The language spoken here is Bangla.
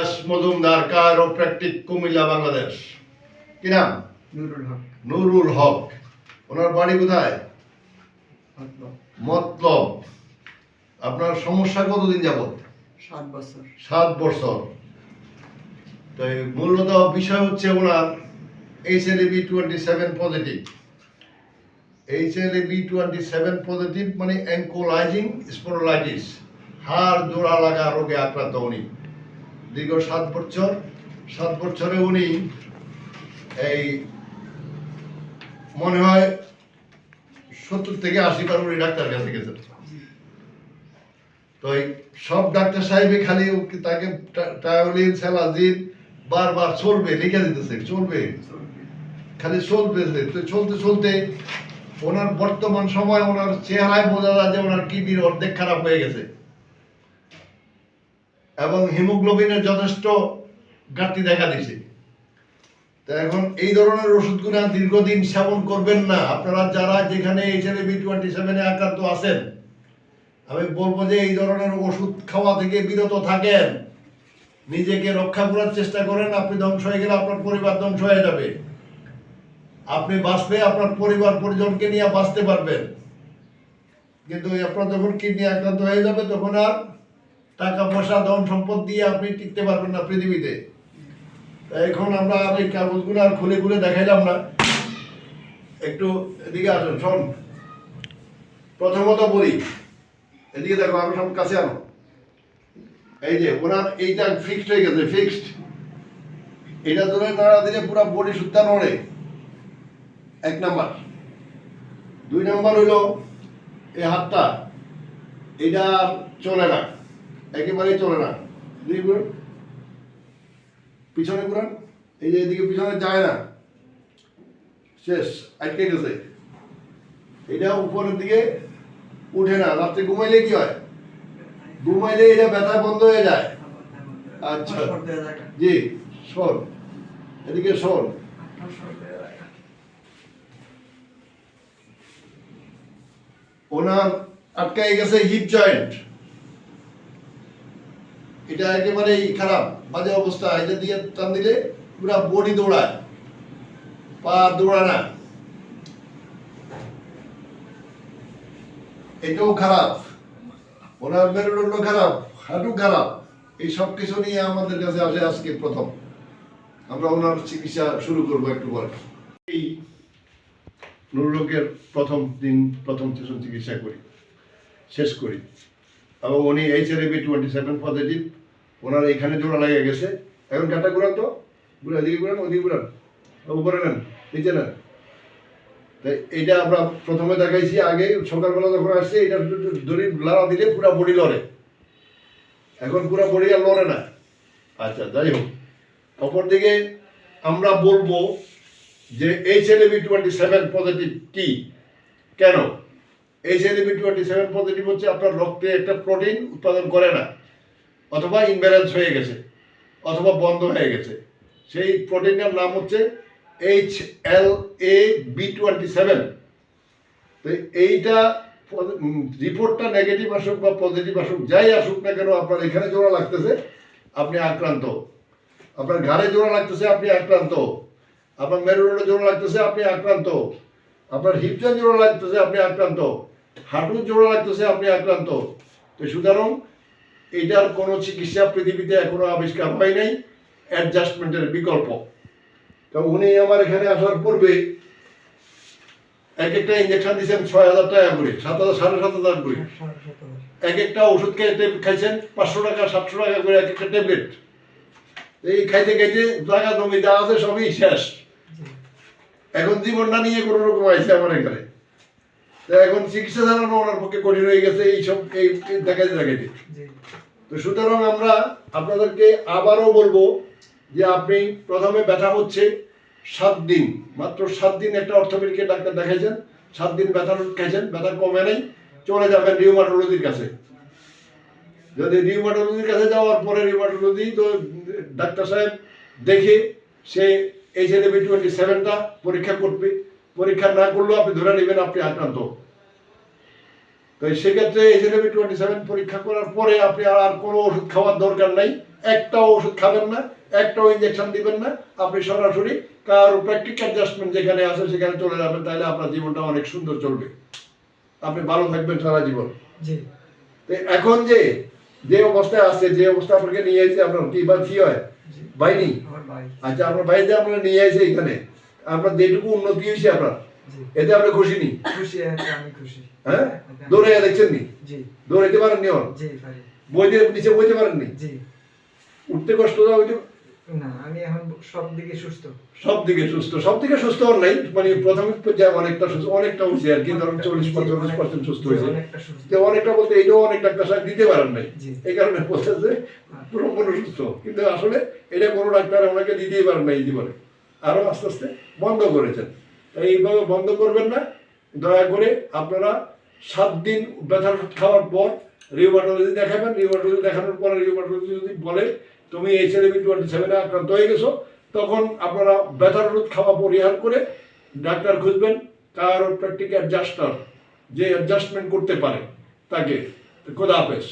S Majumdar chiropractic Comilla Bangladesh. কি নাম? নুরুল হক। নুরুল হক। ওনার বাড়ি কোথায়? মতলব। মতলব। আপনার সমস্যা কতদিন যাবত সাত বছর। সাত বছর। তো মূলত বিষয় হচ্ছে ওনার H L B twenty seven positive H L B twenty seven positive মানে অ্যাঙ্কোলাইজিং স্পোরোলাইটিস হাড় জোড়া লাগা রোগে আক্রান্ত উনি। দীর্ঘ সাত বছর, সাত বছরে উনি এই মনে হয় সত্তর থেকে আশি বার উনি ডাক্তার কাছে গেছেন। তো সব ডাক্তার সাহেবই খালি তাকে টায়োলিন স্যালাজিন বারবার চলবে, লিখে দিতেছে, চলবে। খালি চলবে তো চলতে চলতে ওনার বর্তমান সময় ওনার চেহারায় বোঝা যায় যে ওনার কিডনির অর্ধেক খারাপ হয়ে গেছে। এবং হিমোগ্লোবিনের যথেষ্ট ঘাটতি দেখা দিছে। তা এখন এই ধরনের ওষুধগুলো দীর্ঘদিন সেবন করবেন না। আপনারা যারা যেখানে এইচ এল বি টোয়েন্টি সেভেনে আক্রান্ত আছেন, আমি বলব যে এই ধরনের ওষুধ খাওয়া থেকে বিরত থাকেন। নিজেকে রক্ষা করার চেষ্টা করেন, আপনি ধ্বংস হয়ে গেলে আপনার পরিবার ধ্বংস হয়ে যাবে। আপনি বাঁচবে আপনার পরিবার পরিজনকে নিয়ে বাঁচতে পারবেন। কিন্তু আপনার যখন কিডনি আক্রান্ত হয়ে যাবে, তখন আর টাকা, পয়সা, ধন সম্পদ দিয়ে আপনি টিকতে পারবেন না পৃথিবীতে। এখন আমরা এই কাগজগুলো আর খুলে খুলে দেখাইলাম না। একটু এদিকে আসুন, শোন। প্রথমত বলি, এদিকে দেখো আমি সব কাছে আনো। এই যে ওনার এইটা ফিক্সড হয়ে গেছে ফিক্সড এটা ধরে নাড়া দিলে পুরো বডি সুদ্ধা নড়ে। এক নাম্বার। দুই নাম্বার হইল, এই হাতটা, এটা চলে না। একেবারেই চলে না। দুই ঘুরান পিছনে ঘুরান। এই যে এদিকে পিছনে যায় না। শেষ, আটকে গেছে। এটা উপরের দিকে উঠে না। রাত্রে ঘুমাইলে কি হয়? ঘুমাইলে এটা ব্যথা বন্ধ হয়ে যায়। আচ্ছা। জি, শোন। এদিকে শোন। ওনার আটকাই গেছে হিপ জয়েন্ট এটা একেবারেই খারাপ। বাজে অবস্থা, এটা দিয়ে টান দিলে পুরা বডি দৌড়ায়। পা দৌড়ায় না। এটাও খারাপ। ওনার মেরুদণ্ড খারাপ, হাঁটু খারাপ। এই সব কিছু নিয়ে আমাদের কাছে আসে আজকে প্রথম। আমরা ওনার চিকিৎসা শুরু করব একটু পরে। এই নুরুলকের প্রথম দিন, প্রথম চিকিৎসা করি, শেষ করি। এবং উনি H L B twenty seven positive ওনার এখানে জোড়া লেগে গেছে। এখন গাটা ঘুরান তো। ঘুরে এদিকে ঘুরান, ওদিকে ঘুরান। উপরে নেন, নিচে নেন। তাই এইটা আমরা প্রথমে দেখাইছি, আগে সকালবেলা যখন আসছে, এটা দড়ি লাড়া দিলে পুরো বডি লড়ে। এখন পুরো বডি আর লড়ে না। আচ্ছা যাই হোক। অপরদিকে আমরা বলব যে H L B twenty seven positive কি? কেন? H L B twenty seven positive হচ্ছে আপনার রক্তে একটা প্রোটিন উৎপাদন করে না। অথবা ইমব্যালেন্স হয়ে গেছে, অথবা বন্ধ হয়ে গেছে। সেই প্রোটিনটার নাম হচ্ছে H L A B twenty seven তো এইটা রিপোর্টটা নেগেটিভ আসুক বা পজিটিভ আসুক, যাই আসুক না কেন, আপনার এখানে জোড়া লাগতেছে, আপনি আক্রান্ত। আপনার ঘাড়ে জোড়া লাগতেছে, আপনি আক্রান্ত। আপনার মেরুদণ্ডে জোড়া লাগতেছে, আপনি আক্রান্ত। আপনার হিপটা জোড়া লাগতেছে, আপনি আক্রান্ত। হাঁটুর জোড়া লাগতেছে, আপনি আক্রান্ত। তো সুতরাং এটার কোনো চিকিৎসা পৃথিবীতে এখনও আবিষ্কার হয় নাই অ্যাডজাস্টমেন্টের বিকল্প। তো উনি আমার এখানে আসার পূর্বে এক একটা ইঞ্জেকশন দিয়েছেন ছয় হাজার টাকা করে সাত হাজার সাড়ে সাত হাজার করে। এক একটা ওষুধ খেয়ে খাইছেন পাঁচশো টাকা সাতশো টাকা করে এক একটা ট্যাবলেট এই খাইতে খাইতে জায়গা জমি যা আছে সবই শেষ। এখন জীবনটা নিয়ে কোনো রকম আইছে আমার এখানে। এখন চিকিৎসা চালানো ওনার পক্ষে কঠিন হয়ে গেছে এইসব এই দেখাইতে দেখাইতে তো সুতরাং আমরা আপনাদেরকে আবারও বলব যে আপনি প্রথমে ব্যথা হচ্ছে সাত দিন মাত্র সাত দিন একটা অর্থোপেডিকের ডাক্তার দেখাইছেন সাত দিন ব্যথা খাইছেন ব্যথা কমে নেই চলে যাবেন রিউমাটোলজির কাছে। যদি রিউমাটোলজির কাছে যাওয়ার পরে রিউমাটোলজি তো ডাক্তার সাহেব দেখে সে এইচ এল বি টোয়েন্টি সেভেনটা পরীক্ষা করবে পরীক্ষা না করলেও আপনি ধরে নেবেন আপনি আক্রান্ত। তো সেক্ষেত্রে টোয়েন্টি সেভেন পরীক্ষা করার পরে আপনি আর কোনো ওষুধ খাওয়ার দরকার নাই। একটাও ওষুধ খাবেন না একটাও ইঞ্জেকশন দিবেন না। আপনি সরাসরি কারও প্র্যাকটিক অ্যাডজাস্টমেন্ট যেখানে আছে সেখানে চলে যাবেন তাহলে আপনার জীবনটা অনেক সুন্দর চলবে। আপনি ভালো থাকবেন সারা জীবন। এখন যে যে অবস্থায় আছে যে অবস্থা আপনাকে নিয়ে এসেছে আপনার কি বা কি হয়? বাইনি আচ্ছা আপনার বাইরে আপনারা নিয়ে এসে এখানে? আপনার যেটুকু উন্নতি হয়েছে আপনার এতে আপনি খুশি নি? খুশি আমি খুশি। হ্যাঁ? দৌড়ে দেখছেন নি? দৌড়াইতে জি বইতে নিচে বইতে উঠতে কষ্ট না হইতে না আমি এখন সব দিকে সুস্থ। সব দিকে সুস্থ। সব দিকে সুস্থ হন নাই মানে প্রাথমিক পর্যায়ে অনেকটা সুস্থ অনেকটা আর কি ধরুন চল্লিশ পঁয়তাল্লিশ পার্সেন্ট সুস্থ হয়েছে অনেকটা তো অনেকটা বলতে এইটাও অনেক ডাক্তার দিতে পারেন নাই। এই কারণে পুরোপুরি সুস্থ। কিন্তু আসলে এটা কোনো ডাক্তার ওনাকে দিতেই পারেন না এই জীবনে। আরও আস্তে আস্তে বন্ধ করেছেন। তাই এইভাবে বন্ধ করবেন না। দয়া করে আপনারা সাত দিন ব্যথা খাওয়ার পর রিউমাটোলজি দেখাবেন। রিউমাটোলজি দেখানোর পরে রিউমাটোলজি যদি বলে, তুমি এই ছেলেবি টোয়েন্টি সেভেনে আক্রান্ত হয়ে গেছো, তখন আপনারা ব্যথার ওষুধ খাওয়া পরিহার করে ডাক্তার খুঁজবেন। কারও প্র্যাকটিক অ্যাডজাস্টার যে অ্যাডজাস্টমেন্ট করতে পারে, তাকে। খোদা হাফেজ।